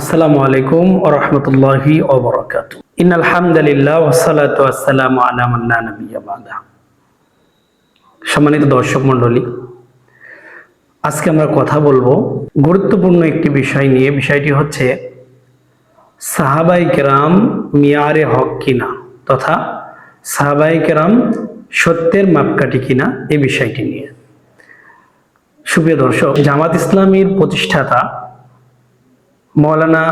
আসসালামু আলাইকুম ও রহমতুল্লাহি ওবরাকাত ইন আলহামদুলিল্লাহ ওসালাতু আসসালামু আলা মান লা বাদা। সম্মানিত দর্শক মণ্ডলী, আজকে আমরা কথা বলব গুরুত্বপূর্ণ একটি বিষয় নিয়ে। বিষয়টি হচ্ছে সাহাবাই কেরাম মিয়ারে হক কিনা তথা সাহাবাই কেরাম সত্যের মাপকাঠি কিনা এই বিষয়টি নিয়ে। সুপ্রিয় দর্শক, জামাত ইসলামীর প্রতিষ্ঠাতা মৌলানা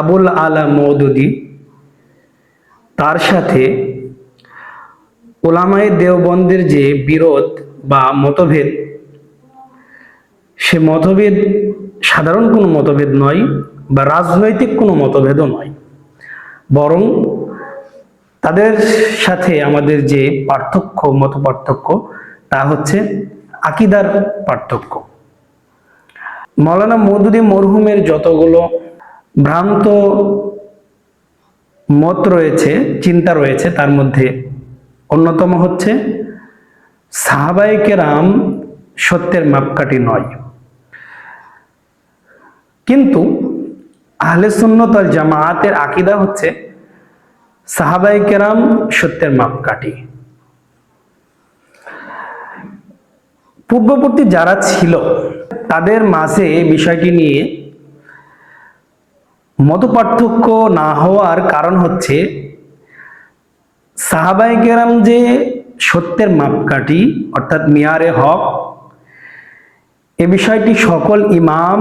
আবুল আলা মৌদুদি তার সাথে ওলামায়ে দেওবন্দের যে বিরোধ বা মতভেদ, সে মতভেদ সাধারণ কোনো মতভেদ নয় বা রাজনৈতিক কোনো মতভেদও নয়। বরং তাদের সাথে আমাদের যে পার্থক্য মত পার্থক্য তা হচ্ছে আকিদার পার্থক্য। মৌলানা মৌদুদি মরহুমের যতগুলো ভ্রান্ত মত রয়েছে, চিন্তা রয়েছে, তার মধ্যে অন্যতম হচ্ছে সাহাবাইকেরাম সত্যের মাপকাঠি নয়। কিন্তু আহলে সুন্নতল জামায়াতের আকিদা হচ্ছে সাহাবাইকেরাম সত্যের মাপকাঠি। পূর্ববর্তী যারা ছিল তাদের মাঝে বিষয়টি নিয়ে মত পার্থক্য না হওয়ার কারণ হচ্ছে সাহাবাই কেরাম যে সত্যের মাপকাঠি, অর্থাৎ মিয়ারে হক, এ বিষয়টি সকল ইমাম,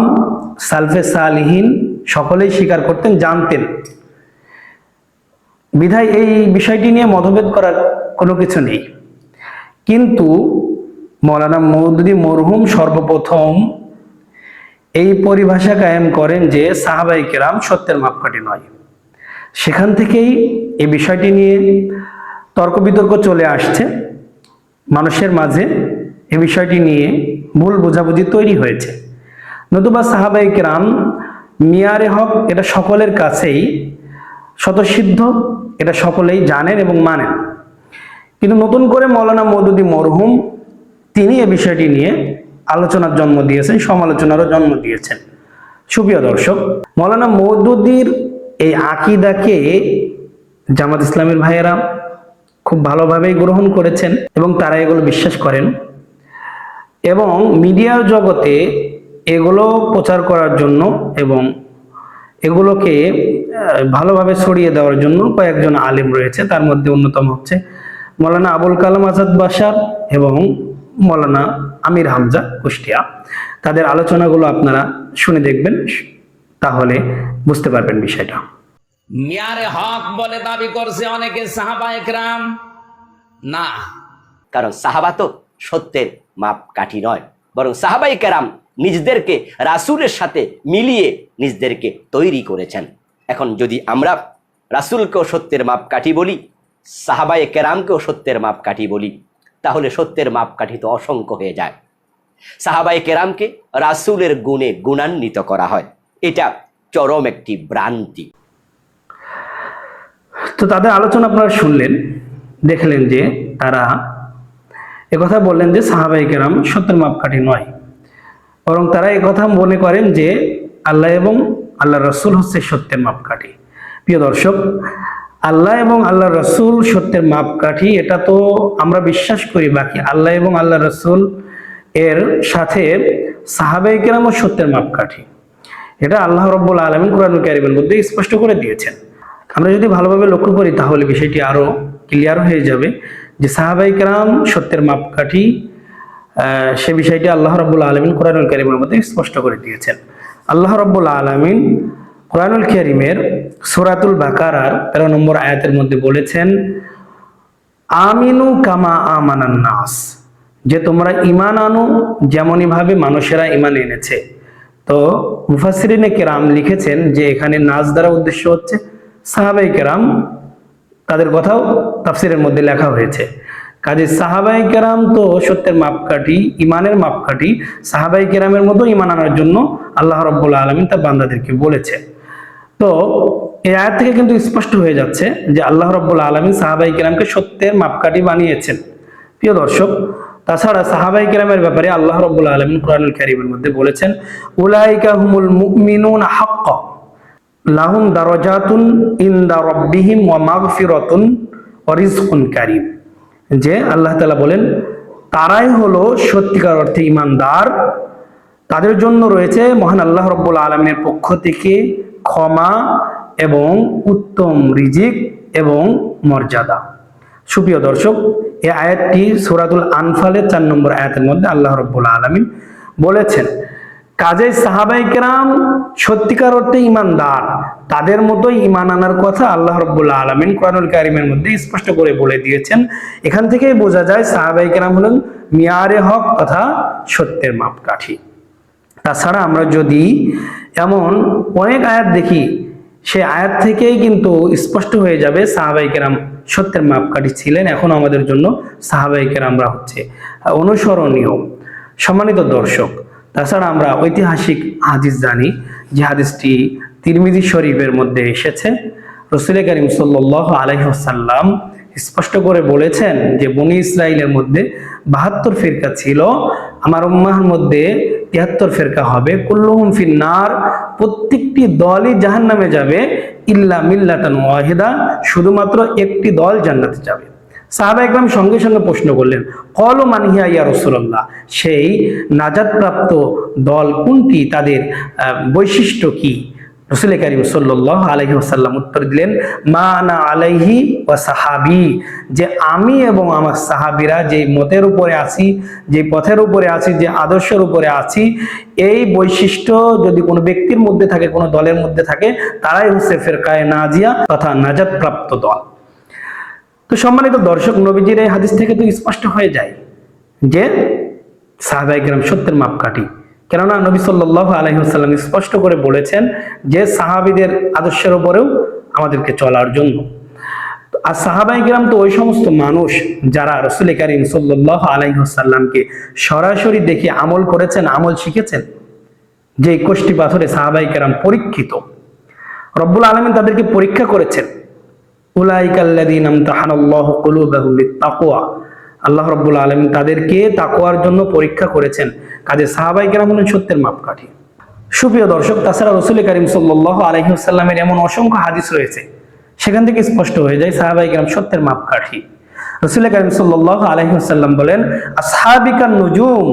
সালফে সালিহীন সকলেই স্বীকার করতেন, জানতেন। বিধায় এই বিষয়টি নিয়ে মতভেদ করার কোনো কিছু নেই। কিন্তু মৌলানা মৌদুদি মরহুম সর্বপ্রথম এই পরিভাষা কায়েম করেন যে সাহাবাই কেরাম সত্যের মাপকাঠি নয়। সেখান থেকেই এই বিষয়টি নিয়ে তর্ক বিতর্ক চলে আসছে। মানুষের মাঝে এই বিষয়টি নিয়ে ভুল বোঝাবুঝি তৈরি হয়েছে। নতুবা সাহাবাই কেরাম মিয়ারে হক এটা সকলের কাছেই স্বতঃসিদ্ধ, এটা সকলেই জানেন এবং মানেন। কিন্তু নতুন করে মৌলানা মৌদুদি মরহুম তিনি এ বিষয়টি নিয়ে আলোচনার জন্ম দিয়েছেন, সমালোচনারও জন্ম দিয়েছেন। সুপ্রিয় দর্শক, মৌলানা মৌদুদির এই আকিদাকে জামাত ইসলামের ভাইয়েরা খুব ভালোভাবেই গ্রহণ করেছেন এবং তারা এগুলো বিশ্বাস করেন এবং মিডিয়ার জগতে এগুলো প্রচার করার জন্য এবং এগুলোকে ভালোভাবে ছড়িয়ে দেওয়ার জন্য কয়েকজন আলেম রয়েছে, তার মধ্যে অন্যতম হচ্ছে মৌলানা আবুল কালাম আজাদ বাসার এবং মৌলানা আমির হামজা কুষ্টিয়া। তাদের আলোচনাগুলো আপনারা শুনে দেখবেন তাহলে বুঝতে পারবেন বিষয়টা। মিয়ারে হক বলে দাবি করছে অনেকে সাহাবা একরাম। না। কারণ সাহাবা তো সত্যের মাপ কাঠি নয় বরং সাহাবাই কেরাম নিজদেরকে রাসূলের সাথে মিলিয়ে নিজদেরকে তৈরি করেছেন। এখন যদি আমরা রাসূলকেও সত্যের মাপ কাঠি বলি সাহাবাই কেরামকেও সত্যের মাপ কাঠি বলি তাহলে সত্যের মাপ কাঠি তো অসংখ্য হয়ে যায়। সাহাবাই কেরামকে রাসূলের গুণে গুণান্বিত করা হয়। এটা চরম একটি ভ্রান্তি। তো তাদের আলোচনা আপনারা শুনলেন, দেখলেন যে তারা একথা বললেন যে সাহাবাই কেরাম সত্যের মাপকাঠি নয়। বরং তারা একথা মনে করেন যে আল্লাহ এবং আল্লাহ রসুল হচ্ছে সত্যের মাপকাঠি। প্রিয় দর্শক আল্লাহ এবং আল্লাহ রসুল সত্যের মাপকাঠি, এটা তো আমরা বিশ্বাস করি বাকি। আল্লাহ এবং আল্লাহ রসুল এর সাথে সাহাবাই কেরামও সত্যের মাপকাঠি। এটা আল্লাহ রব্বুল আলমিন কোরআন ক্যারিমের মধ্যে স্পষ্ট করে দিয়েছেন। আমরা যদি ভালোভাবে লক্ষ্য করি তাহলে বিষয়টি আরও ক্লিয়ার হয়ে যাবে যে সাহাবাই কেরাম সত্যের মাপকাঠি সে বিষয়টি আল্লাহ রব্বুল আলমিন কোরআনুল করিমের মধ্যে স্পষ্ট করে দিয়েছেন। আল্লাহ রব্বুল আলমিন কোরআনুল করিমের সুরাতুল বাকারার তেরো নম্বর আয়াতের মধ্যে বলেছেন, আমিনু কামা আমানান নাস। যে তোমরা ইমান আনো যেমনই ভাবে মানুষেরা ইমান এনেছে। তো মুফাসিরিনে কেরাম লিখেছেন যে এখানে নাচ দ্বারা উদ্দেশ্য হচ্ছে সাহাবাই কেরাম তাদের কথাও তাফসিরের মধ্যে লেখা হয়েছে। কাজে সাহাবাই কেরাম তো সত্যের মাপকাঠি ইমানের মাপকাঠি সাহাবাই কেরামের মতো ইমান আনার জন্য আল্লাহ রব্বুল্লা আলমিন তার বান্দাদেরকে বলেছে। তো এই আয়াত থেকে কিন্তু স্পষ্ট হয়ে যাচ্ছে যে আল্লাহ রব্বুল আলমিন সাহাবাই কেরামকে সত্যের মাপকাঠি বানিয়েছেন। প্রিয় দর্শক, তাছাড়া সাহাবাই কেরামের ব্যাপারে আল্লাহ রব্বুল আলমিন কোরআনুল কারিমের মধ্যে বলেছেন, উলাইকা হুমুল মুমিনুন হাক্কা, লাহুম দারজাতুন ইনদা রব্বিহিম ওয়া মাগফিরাতুন ওয়া রিজকুন কারীম। যে আল্লাহ তাআলা বলেন, তারাই হলো সত্যিকার অর্থে ইমানদার তাদের জন্য রয়েছে মহান আল্লাহ রব্বুল আলমিনের পক্ষ থেকে ক্ষমা এবং উত্তম রিজিক এবং মর্যাদা। সুপ্রিয় দর্শক, এই আয়াতটি সুরাতুল আনফালের চার নম্বর আয়াতের মধ্যে আল্লাহ রব্বুল আলমিন বলেছেন কাজে সাহাবাই কেরাম সত্যিকার অর্থে ইমানদার তাদের মতোই ইমান আনার কথা আল্লাহ রব্বুল্লাহ আলমিন কোরআনুল কারিমের মধ্যে স্পষ্ট করে বলে দিয়েছেন। এখান থেকেই বোঝা যায় সাহাবাই কেরাম হলেন মিয়ারে হক তথা সত্যের মাপকাঠি। তাছাড়া আমরা যদি এমন অনেক আয়াত দেখি সে আয়াত থেকেই কিন্তু স্পষ্ট হয়ে যাবে সাহাবাই কেরাম সত্যের মাপকাঠি ছিলেন, এখন আমাদের জন্য সাহাবাই কেরামরা হচ্ছে অনুসরণীয়, সম্মানিত দর্শক। তাছাড়া আমরা ঐতিহাসিক হাদিস জানি, যে হাদিসটি তিরমিজি শরীফের মধ্যে এসেছে। রসুল করিম সাল্লাহ আলহ্লাম স্পষ্ট করে বলেছেন যে বনি ইসরায়েলের মধ্যে বাহাত্তর ফিরকা ছিল আমার উম্মাহর মধ্যে তিয়াত্তর ফেরকা হবে। কুল্লুহুম ফিন্নার, প্রত্যেকটি দলই জাহান নামে যাবে, ইল্লা মিল্লাতান ওয়াহিদা, শুধুমাত্র একটি দল জান্নাতে যাবে। সাহাবা একরাম সঙ্গে সঙ্গে প্রশ্ন করলেন, কল মানহিয়া ইয়া রসুল্লাহ সেই নাজাদপ্রাপ্ত দল কোনটি? তাদের বৈশিষ্ট্য কি? রসুল করিম সাল্লাহ আলহি আসাল্লাম উত্তর দিলেন, মা না আলাইহি ও সাহাবি যে আমি এবং আমার সাহাবিরা যে মতের উপরে আছি, যে পথের উপরে আছি, যে আদর্শের উপরে আছি, এই বৈশিষ্ট্য যদি কোনো ব্যক্তির মধ্যে থাকে, কোনো দলের মধ্যে থাকে, তারাই হচ্ছে ফেরকায় নাজিয়া তথা নাজাদ প্রাপ্ত দল। তো সম্মানিত দর্শক, নবীজির এই হাদিস থেকে তো স্পষ্ট হয়ে যায় যে সাহাবাইকরাম সত্যের মাপকাঠি। কেননা নবী সাল্লাহ আলহিহাল্লাম স্পষ্ট করে বলেছেন যে সাহাবিদের আদর্শের উপরেও আমাদেরকে চলার জন্য। আর সাহাবাইকরাম তো ওই সমস্ত মানুষ যারা রসুল করিম সাল্লাহ আলহিহাল্লামকে সরাসরি দেখে আমল করেছেন, আমল শিখেছেন, যে কোষ্টি পাথরে সাহাবাইকেরাম পরীক্ষিত, রব্বুল আলমিন তাদেরকে পরীক্ষা করেছেন। উলাইকাল্লাযীনা ইমতাহানাল্লাহু কুলুবাহুম লিত্তাকওয়া আল্লাহ রাব্বুল আলামিন তাদেরকে তাকোয়ার জন্য পরীক্ষা করেছেন। কাজে সাহাবাই কেরাম হলেন সত্যের মাপকাঠি। সুপ্রিয় দর্শক, তাছাড়া রসুল করিম সাল্লাল্লাহু আলাইহি ওয়াসাল্লামের এমন অসংখ্য হাদিস রয়েছে। সেখান থেকে স্পষ্ট হয়ে যায় সাহাবাই কেরাম সত্যের মাপকাঠি। রসুল করিম সাল্লাল্লাহু আলাইহি ওয়াসাল্লাম বলেন আসহাবিকান নুজুম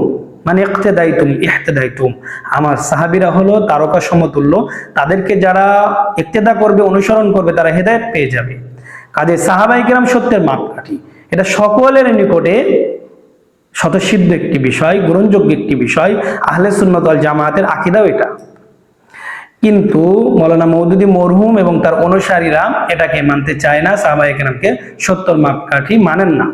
মানে ইকতেদাইতুম ইহতেদাইতুম। আমার সাহাবিরা হলো তারকা সমতুল্য। তাদেরকে যারা ইক্তেদা করবে, অনুসরণ করবে, তারা হেদায়েত পেয়ে যাবে। কাজে সাহাবাই কেরাম সত্যের মাপকাঠি। এটা সকলের নিকটে স্বতঃসিদ্ধ একটি বিষয়, গ্রহণযোগ্য একটি বিষয়। আহলে সুন্নত ওয়াল জামায়াতের আকিদাও এটা। কিন্তু মৌলানা মৌদুদি মরহুম এবং তার অনুসারীরা এটাকে মানতে চায় না সাহাবাই কেরামকে সত্যর মাপকাঠি মানেন না।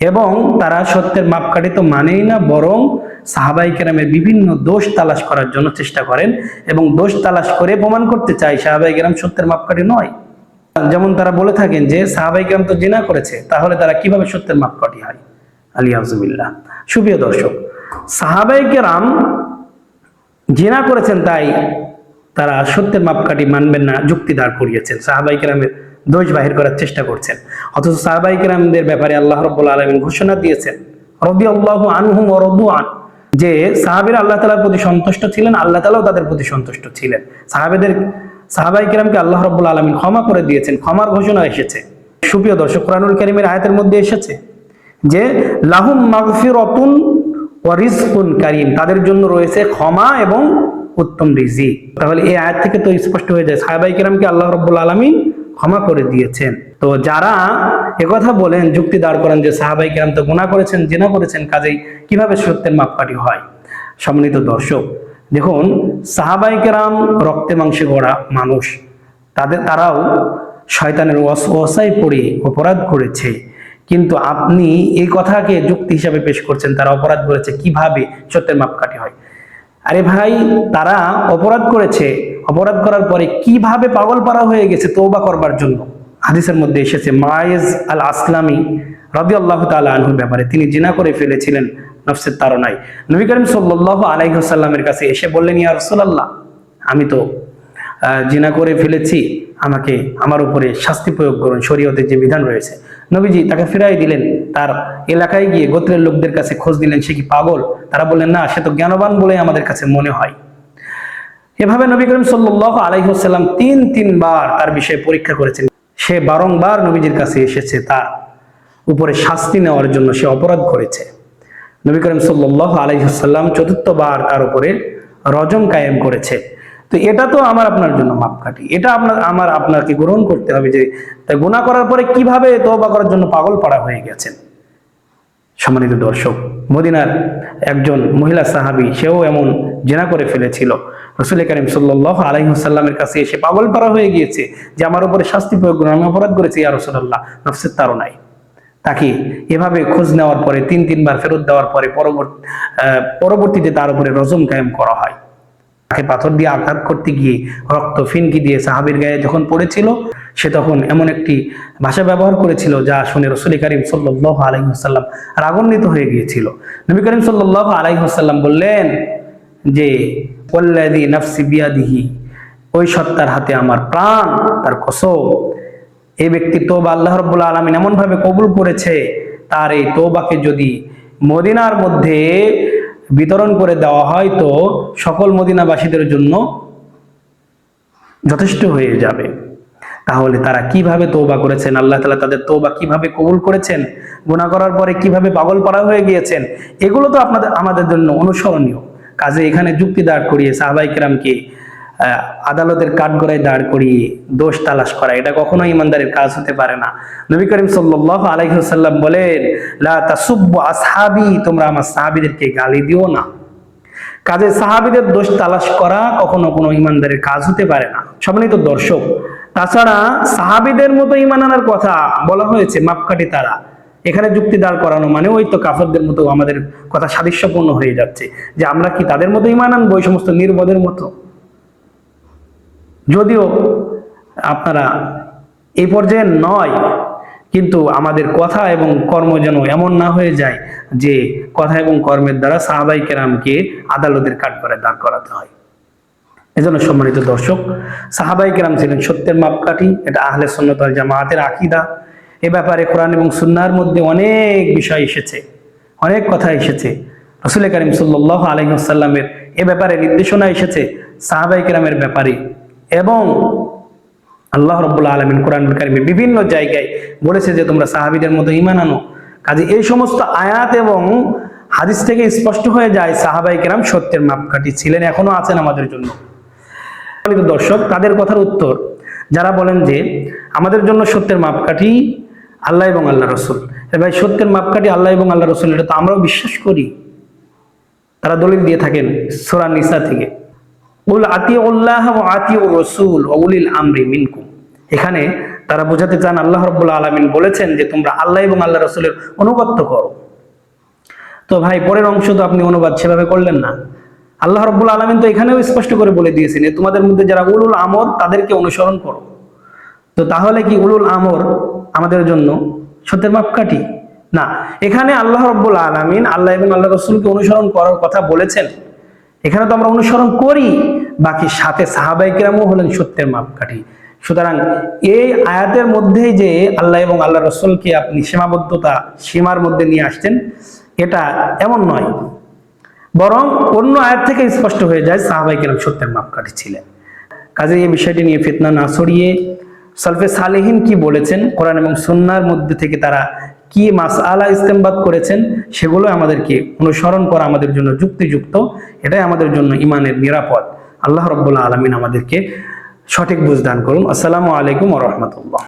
এবং তারা সত্যের মাপকাঠি তো মানেই না, বরং সাহাবাই কেরামের বিভিন্ন দোষ তালাশ করার জন্য চেষ্টা করেন এবং দোষ তালাশ করে প্রমাণ করতে চায় সাহাবাই কেরাম সত্যের মাপকাঠি নয়। যেমন তারা বলে থাকেন যে সাহাবাই কেরাম তো জিনা করেছে, তাহলে তারা কীভাবে সত্যের মাপকাঠি হয়? আলী আজবিল্লাহ সুপ্রিয় দর্শক, সাহাবাই কেরাম জিনা করেছেন তাই তারা সত্যের মাপকাঠি মানবেন না, যুক্তি দাঁড় করিয়েছেন। সাহাবাই কেরামের দোষ বাহির করার চেষ্টা করছেন। অথচ সাহাবাই কেরামদের ব্যাপারে আল্লাহ রব্বুল আলমিন ঘোষণা দিয়েছেন রবি আল্লাহ আনহুম রদু আন, যে সাহাবিরা আল্লাহ তালার প্রতি সন্তুষ্ট ছিলেন, আল্লাহ তালাও তাদের প্রতি সন্তুষ্ট ছিলেন। সাহাবেদের সাহাবাই কেরামকে আল্লাহ রব্বুল আলমিন ক্ষমা করে দিয়েছেন, ক্ষমার ঘোষণা এসেছে। সুপ্রিয় দর্শক, কোরআনুল করিমের আয়াতের মধ্যে এসেছে যে, লাহুম মাগফিরাতুন ওয়া রিজকুন কারীম, তাদের জন্য রয়েছে ক্ষমা এবং উত্তম রিজি তাহলে এই আয়াত থেকে তো স্পষ্ট হয়ে যায়, সাহাবাই কেরামকে আল্লাহ রব্বুল আলমিন ক্ষমা করে দিয়েছেন। তো যারা একথা বলেন, যুক্তি দাঁড় করেন যে সাহাবাই কেরাম তো গুণা করেছেন, জেনা করেছেন, কাজেই কীভাবে সত্যের মাপকাঠি হয়? সম্মানিত দর্শক দেখুন সাহাবাই কেরাম রক্তে মাংসে গড়া মানুষ। তাদের, তারাও শয়তানের ওয়াসায় পড়ে অপরাধ করেছে। কিন্তু আপনি এই কথাকে যুক্তি হিসাবে পেশ করছেন, তারা অপরাধ করেছে, কীভাবে? সত্যের মাপকাঠি হয়। আরে ভাই, তারা অপরাধ করেছে। অপরাধ করার পরে কীভাবে পাগল পাড়া হয়ে গেছে তৌবা করবার জন্য? হাদিসের মধ্যে এসেছে, মায়েজ আল আসলামী রবি আল্লাহ তালা আনহুর ব্যাপারে। তিনি জিনা করে ফেলেছিলেন। নফসের তারনায় নবী করিম সাল্লাহ আলাইসাল্লামের কাছে এসে বললেন, ইয়া রসুল্লাহ আমি তো জিনা করে ফেলেছি। আমাকে, আমার উপরে শাস্তি প্রয়োগ করুন, শরীয়তের যে বিধান রয়েছে। নবীজি তাকে ফিরাই দিলেন। তার এলাকায় গিয়ে গোত্রের লোকদের কাছে খোঁজ দিলেন সে কি পাগল? তারা বললেন, না, সে তো জ্ঞানবান বলে আমাদের কাছে মনে হয়। এভাবে নবী করিম সাল্লাহ আলাইসাল্লাম তিন, তিনবার তার বিষয়ে পরীক্ষা করেছেন। সে বারংবার নবীজির কাছে এসেছে, তার উপরে শাস্তি নেওয়ার জন্য সে অপরাধ করেছে। নবী করিম সাল্লাহ আলাইসাল্লাম চতুর্থবার তার উপরে রজম কায়েম করেছে। তো এটা তো আমার আপনার জন্য মাপকাঠি। এটা আপনার, আমার আপনাকে গ্রহণ করতে হবে যে তাই গুণা করার পরে কীভাবে তওবা করার জন্য পাগল পাড়া হয়ে গেছেন। সম্মানিত দর্শক, মদিনার একজন মহিলা সাহাবী, সেও এমন জেনা করে ফেলেছিল। রসুল করিম সাল্লাহ আলাইসাল্লামের কাছে এসে পাগল পাড়া হয়ে গিয়েছে যে আমার উপরে শাস্তি প্রয়োগ আমি অপরাধ করেছি, ইয়া রসুল্লাহ নফসের তারও নাই তাকে এভাবে খোঁজ নেওয়ার পরে, তিন, তিনবার ফেরত দেওয়ার পরে পরবর্তী পরবর্তীতে তার উপরে রজম কায়েম করা হয়। তাকে পাথর দিয়ে আঘাত করতে গিয়ে রক্ত ফিনকি দিয়ে সাহাবির গায়ে যখন পড়েছিল, সে তখন এমন একটি ভাষা ব্যবহার করেছিল যা শুনে রসুল করিম সাল্লাহ আলাইসাল্লাম রাগান্বিত হয়ে গিয়েছিল। নবী করিম সাল্লাহ আলাইসাল্লাম বললেন যে ওল্লাদি নফসি বিয়াদিহি, ওই সত্তার হাতে আমার প্রাণ, তার কসম। এই ব্যক্তি তোবা আল্লাহ রব্বুল্লা আলমিন এমন ভাবে কবুল করেছে তার এই তোবাকে যদি মদিনার মধ্যে বিতরণ করে দেওয়া হয় তো সকল মদিনাবাসীদের জন্য যথেষ্ট হয়ে যাবে। তাহলে তারা কীভাবে তৌবা করেছেন? আল্লাহ তালা তাদের তৌবা কীভাবে কবুল করেছেন? গুণা করার পরে কীভাবে পাগল পাড়া হয়ে গিয়েছেন? এগুলো তো আপনাদের আমাদের জন্য অনুসরণীয়। কাজে এখানে যুক্তি দাঁড় করিয়ে সাহাবাই কিরামকে আহ, আদালতের কাঠগড়ায় দাঁড় করিয়ে দোষ তালাশ করা, এটা কখনো ইমানদারের কাজ হতে পারে না। নবী করিম সাল্লাহ আলাইসাল্লাম বলেন আসহাবি তোমরা আমার সাহাবিদেরকে গালি দিও না। কাজে সাহাবিদের দোষ তালাশ করা কখনো কোনো ইমানদারের কাজ হতে পারে না। সম্মানিত দর্শক, তাছাড়া সাহাবিদের মতো ইমান আনার কথা বলা হয়েছে মাপকাঠি তারা। এখানে যুক্তি দাঁড় করানো মানে ওই তো কাফরদের মতো আমাদের কথা সাদৃশ্যপূর্ণ হয়ে যাচ্ছে, যে আমরা কি তাদের মতো ইমান আনব ওই সমস্ত নির্বোধের মতো? যদিও আপনারা এই পর্যায়ে নয়, কিন্তু আমাদের কথা এবং কর্ম যেন এমন না হয়ে যায় যে কথা এবং কর্মের দ্বারা সাহাবাই কেরামকে আদালতের কাঠ করে দাঁড় করাতে হয়। এজন্য সম্মানিত দর্শক, সাহাবাই কেরাম ছিলেন সত্যের মাপকাঠি, এটা আহলে সন্ন্যতাল জামায়াতের আকিদা। এ ব্যাপারে কোরআন এবং সুন্নার মধ্যে অনেক বিষয় এসেছে, অনেক কথা এসেছে। রসুল করিম সাল্লাহ আলহিহাসাল্লামের এ ব্যাপারে নির্দেশনা এসেছে, সাহাবাই কেরামের ব্যাপারে। এবং আল্লাহ রব্বুল্লা আলমিন কোরআন কারিমে বিভিন্ন জায়গায় বলেছে যে তোমরা সাহাবিদের মতো ইমান আনো। কাজে এই সমস্ত আয়াত এবং হাদিস থেকে স্পষ্ট হয়ে যায় সাহাবাই কেরাম সত্যের মাপকাঠি ছিলেন, এখনও আছেন আমাদের জন্য। দর্শক, তাদের কথার উত্তর, যারা বলেন যে আমাদের জন্য সত্যের মাপকাঠি আল্লাহ এবং আল্লাহ রসুল। ভাই, সত্যের মাপকাঠি আল্লাহ এবং আল্লাহ রসুল এটা তো আমরাও বিশ্বাস করি। তারা দলিল দিয়ে থাকেন সোরা নিসা থেকে। এখানে তারা বোঝাতে চান, আল্লাহ রব্বুল্লা আলমিন বলেছেন যে তোমরা আল্লাহ এবং আল্লাহ রসুলের অনুগত্য করো। তো ভাই, পরের অংশ তো আপনি অনুবাদ সেভাবে করলেন না। আল্লাহ রব্বুল আলমিন তো এখানেও স্পষ্ট করে বলে দিয়েছেন তোমাদের মধ্যে যারা উলুল আমর, তাদেরকে অনুসরণ করো। তো তাহলে কি উলুল আমর আমাদের জন্য সত্যের মাপকাঠি? না, এখানে আল্লাহ রব্বুল আলমিন আল্লাহ এবং আল্লাহ রসুলকে অনুসরণ করার কথা বলেছেন। এখানে তো আমরা অনুসরণ করি, বাকি সাথে সাহাবাইকেরামও হলেন সত্যের মাপকাঠি। সুতরাং এই আয়াতের মধ্যেই যে আল্লাহ এবং আল্লাহ রসুলকে আপনি সীমাবদ্ধতা, সীমার মধ্যে নিয়ে আসছেন, এটা এমন নয়। বরং অন্য আয়াত থেকে স্পষ্ট হয়ে যায় সাহাবাই কেরাম সত্যের মাপকাঠি ছিলেন। কাজে এই বিষয়টি নিয়ে ফিতনা না ছড়িয়ে সলফে সালেহিন কি বলেছেন? কোরআন এবং সুন্নার মধ্যে থেকে তারা কি মাস আলা ইস্তেমবাদ করেছেন সেগুলো আমাদেরকে অনুসরণ করা আমাদের জন্য যুক্তিযুক্ত। এটাই আমাদের জন্য ইমানের নিরাপদ। আল্লাহ রব্বুল্লাহ আলমিন আমাদেরকে সঠিক বুঝদান করুন। আসসালামু আলাইকুম রহমতুল্লাহ।